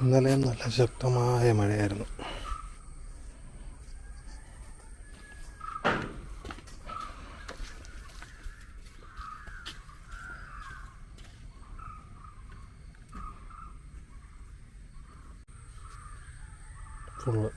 ഇന്നലെ നല്ല ശക്തമായ മഴയായിരുന്നു. ഫുള്ള്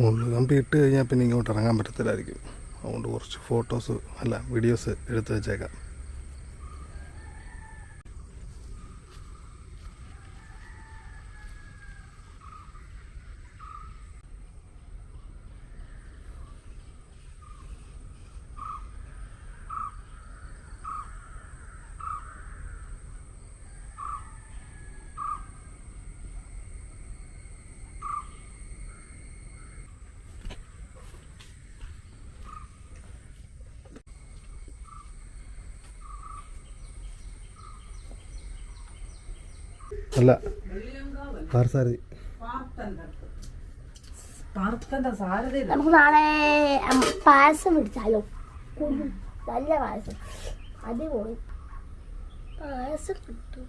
മുള്ളു കമ്പി ഇട്ട് കഴിഞ്ഞാൽ പിന്നെ ഇങ്ങോട്ട് ഇറങ്ങാൻ പറ്റത്തില്ലായിരിക്കും. അതുകൊണ്ട് കുറച്ച് ഫോട്ടോസ് അല്ല വീഡിയോസ് എടുത്ത് വെച്ചേക്കാം. അല്ല സാരഥ നമുക്ക് നാളെ പായസം പിടിച്ചാലോ? നല്ല പായസം. അടിപൊളി. പായസം കിട്ടും.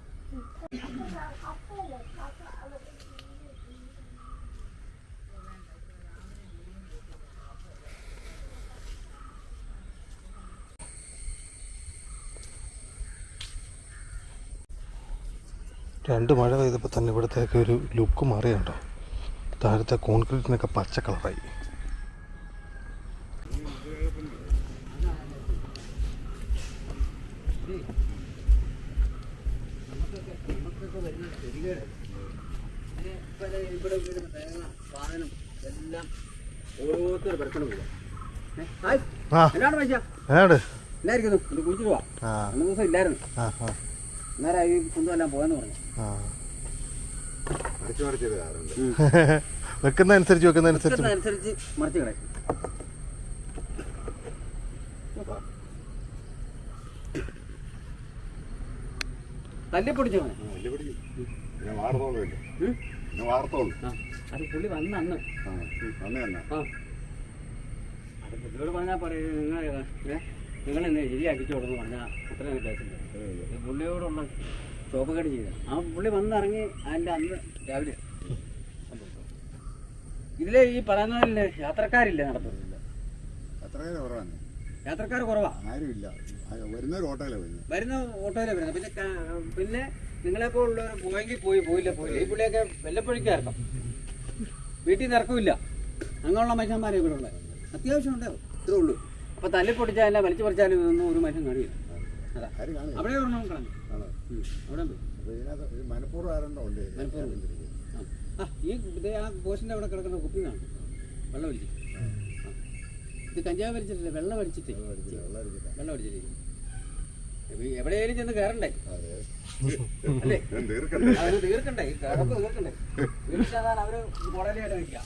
രണ്ട് മഴ പെയ്തപ്പോൾ തന്നെ ഇവിടുത്തെയൊക്കെ ഒരു ലുക്ക് മാറിയുണ്ടോ? താഴത്തെ കോൺക്രീറ്റിനൊക്കെ പച്ച കളറായി. ഇവിടെ വീഴുന്ന തേങ്ങ സാധനം എല്ലാം ഓരോരുത്തർ പെരക്കണം പോവാ ഹായ് ആ. എന്നാണ് പൈസ ഇത് കുഴിച്ചിട്ട് പോവാ മൂന്ന് ദിവസം ഇല്ലായിരുന്നു അന്നേരം ഈ കുന്തുമെല്ലാം പോയെന്ന് പറഞ്ഞു. ആ. വെക്കുന്നതനുസരിച്ച് വെക്കുന്നതനുസരിച്ച് അനുസരിച്ച് മറിച്ച് കളയും. തല്ലിപ്പൊടിച്ചോ. ആ അത് പുള്ളി വന്ന അന്ന്. ആ അത് പുള്ളിയോട് പറഞ്ഞാൽ പറയും നിങ്ങൾ ഏ നിങ്ങൾ എന്നെ ശരിയാക്കിച്ചു കൊടുന്ന് പറഞ്ഞാൽ അത്ര വ്യത്യാസമില്ല. പുള്ളിയോടുള്ള ഷോപ്പുകേട് ചെയ്ത. ആ പുള്ളി വന്നിറങ്ങി അതിന്റെ അന്ന് രാവിലെ. ഇതിലെ ഈ പറയുന്നതിൽ യാത്രക്കാരില്ല നടത്തുന്നില്ല യാത്രക്കാർ കുറവാ. ആരുമില്ല. വരുന്ന ഓട്ടോയിലെ വരുന്നത് പിന്നെ പിന്നെ നിങ്ങളെപ്പോ ഉള്ളവർ പോയെങ്കിൽ പോയി പോയില്ല പോയില്ല. ഈ പുള്ളിയൊക്കെ വല്ലപ്പോഴേക്കും ഇറക്കാം. വീട്ടിൽ നിന്ന് ഇറക്കില്ല. അങ്ങനെയുള്ള മനുഷ്യന്മാരെ ഇവിടെ ഉള്ളത് അത്യാവശ്യം ഉണ്ടാവും ഇത്രേ ഉള്ളൂ. അപ്പോൾ തല്ലി പൊടിച്ചാലും വലിച്ചു പറിച്ചാലും ഇതൊന്നും ഒരു മനുഷ്യൻ കാണില്ല. അതാ. അവിടെ ഒരെണ്ണം കളഞ്ഞു. മനഃപൂർവം ആരുണ്ടോ ആ. ഈ ഇതേ ആ പോസ്റ്റിന്റെ അവിടെ കിടക്കുന്ന കുപ്പി കാണും. വെള്ളം വലിച്ചു ഇത് കഞ്ചാവ് വലിച്ചിട്ടില്ല വെള്ളം അടിച്ചിട്ട് വെള്ളം അടിച്ചിട്ടാ. വെള്ളം അടിച്ചിട്ട് എവിടെയായാലും ചെന്ന് കയറണ്ടേ? അല്ലേ? തീർക്കണ്ടേ? ഈ തീർക്കണ്ടേ? തീർച്ചയായിട്ടും അവർ കോടതിയായിട്ട് വെക്കാം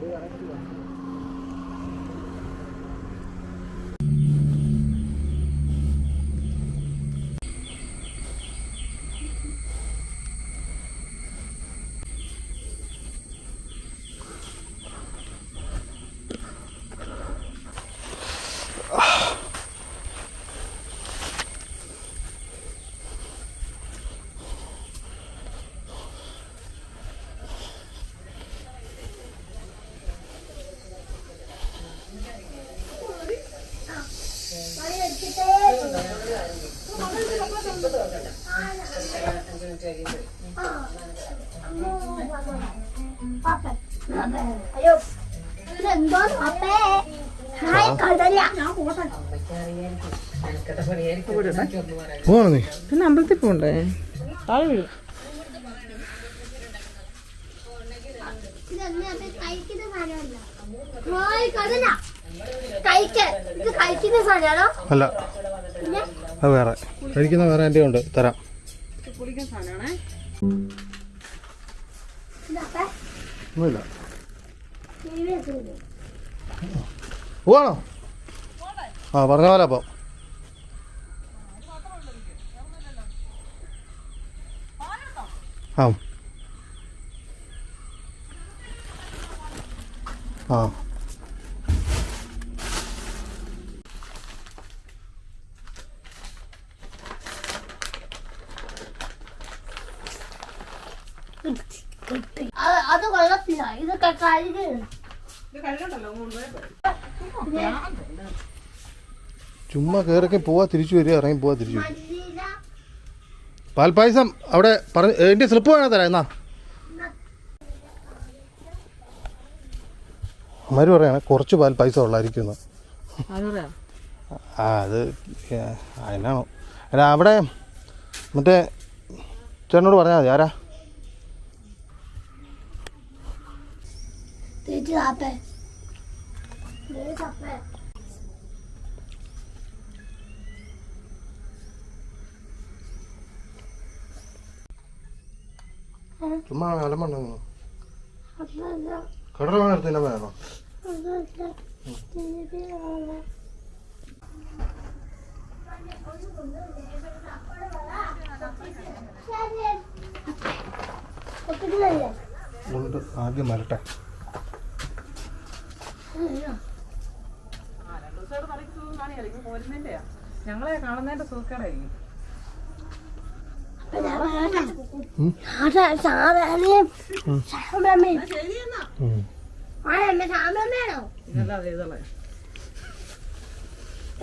Thank you. അയ്യോ ഇതെന്തോ അപ്പേ ഹായ് കടല പോവാണോ നീ? പിന്നെ അമ്പലത്തിൽ പോണ്ടേ താഴെ വീഴും. കഴിക്കുന്ന സാധനമല്ല. ഹായ് കടല. അല്ല. അത് വേറെ. കഴിക്കുന്ന വേറെ എന്റെ ഉണ്ട്. തരാം. ഒന്നുമില്ല. പോവാണോ? ആ പറഞ്ഞ പോലെ അപ്പം. ആ. ആ. അത് കൊള്ളത്തില്ല ഇതൊക്കെ കഴുകണ്ടല്ലോ ചുമ്മാ കയറൊക്കെ പോവാ തിരിച്ചു വരിക ഇറങ്ങി പോവാ തിരിച്ചു പാൽപ്പായസം അവിടെ പറഞ്ഞു എന്റെ സ്ലിപ്പ് വേണോ തരാം? എന്നാ. അമ്മര് പറയാണ് കുറച്ച് പാൽപ്പായസം ഉള്ളായിരിക്കും എന്ന് അതറിയാ ആ അത് അതിനാണോ അല്ല അവിടെ മറ്റേ ചേട്ടനോട് പറഞ്ഞാൽ മതി. ആരാ? ചേച്ചി ആപ്പേ പ്ലീസ് അപ്പേ ചുമ്മാ അലമ്പണ്ടോ കടറ വേണം എടുത്തന്നെ വേണോ ചേച്ചി? ഉണ്ട് ആദ്യം വരട്ടെ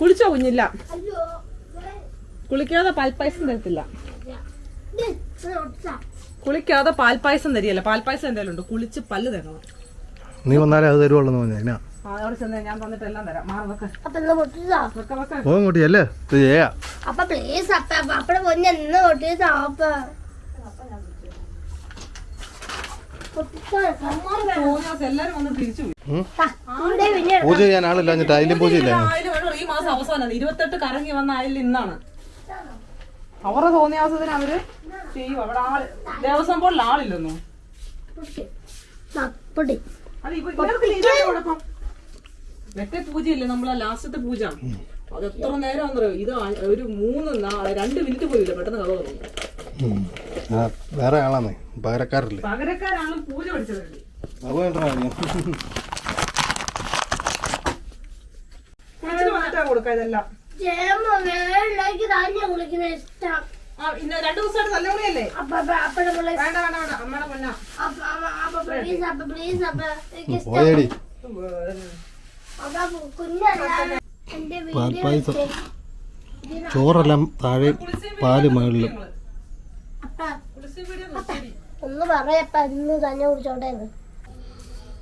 കുളിച്ചോ കുഞ്ഞില്ല? കുളിക്കാതെ പാൽപ്പായസം തരത്തില്ല. കുളിക്കാതെ പാൽപ്പായസം തരികയല്ല. പാൽപ്പായസം എന്തായാലും ഉണ്ട്? കുളിച്ച് പല്ല് തരണം നീ വന്നാലേ അത് തരുവുള്ളൂ എന്ന് പറഞ്ഞാൽ കൂട്ടി അല്ലേ? ഇത് ചെയ്യാ. അപ്പൊ പ്ലീസ് അപ്പടെ പൊന്നെ എന്ന് പൂജ ചെയ്യാൻ ആളില്ല എന്നിട്ട് അതിലും പൂജ ഇല്ല? ആയിരം വേണം. ഈ മാസം അവസാനം. ഇരുപത്തെട്ട് കറങ്ങി വന്ന അതിൽ ഇന്നാണ്. അവരുടെ തോന്നിയാസത്തിന് അവർ ചെയ്യും. അവിടെ ആൾ ദേവസ്വം ബോർഡിൽ ആളില്ലെന്നു? പൊട്ടി പൂജയല്ലേ നമ്മളെ ലാസ്റ്റത്തെ പൂജ? അത് എത്ര നേരം അറിയോ ഇത് ഒരു മൂന്ന് രണ്ട് മിനിറ്റ് പോയില്ല. പെട്ടെന്ന് കഥ തോന്നുന്നു ആ, വേറെ ആളാണ് പകരക്കാരല്ലേ. പകരക്കാരാണ് പൂജ പഠിച്ചതല്ലേ കൊടുക്ക ഇതെല്ലാം കുളിക്കുന്ന ഇഷ്ടം. ഇന്ന് രണ്ടു ദിവസമായിട്ട് നല്ല വേണ്ട വേണ്ട വേണ്ട. അമ്മയുടെ പൊന്ന. പോയേടി. പാൽപ്പായസം ചോറെല്ലാം താഴെ പാൽ മുകളിലും ഒന്ന് പറയപ്പ ഇന്ന് തന്നെ കുടിച്ചോട്ടെ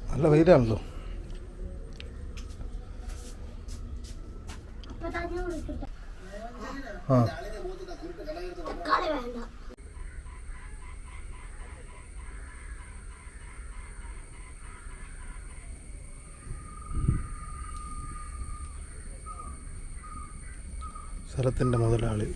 നല്ല വെയിലാണല്ലോ. ആ തക്കാളി വേണ്ട സ്ഥലത്തിന്റെ മുതലാളി.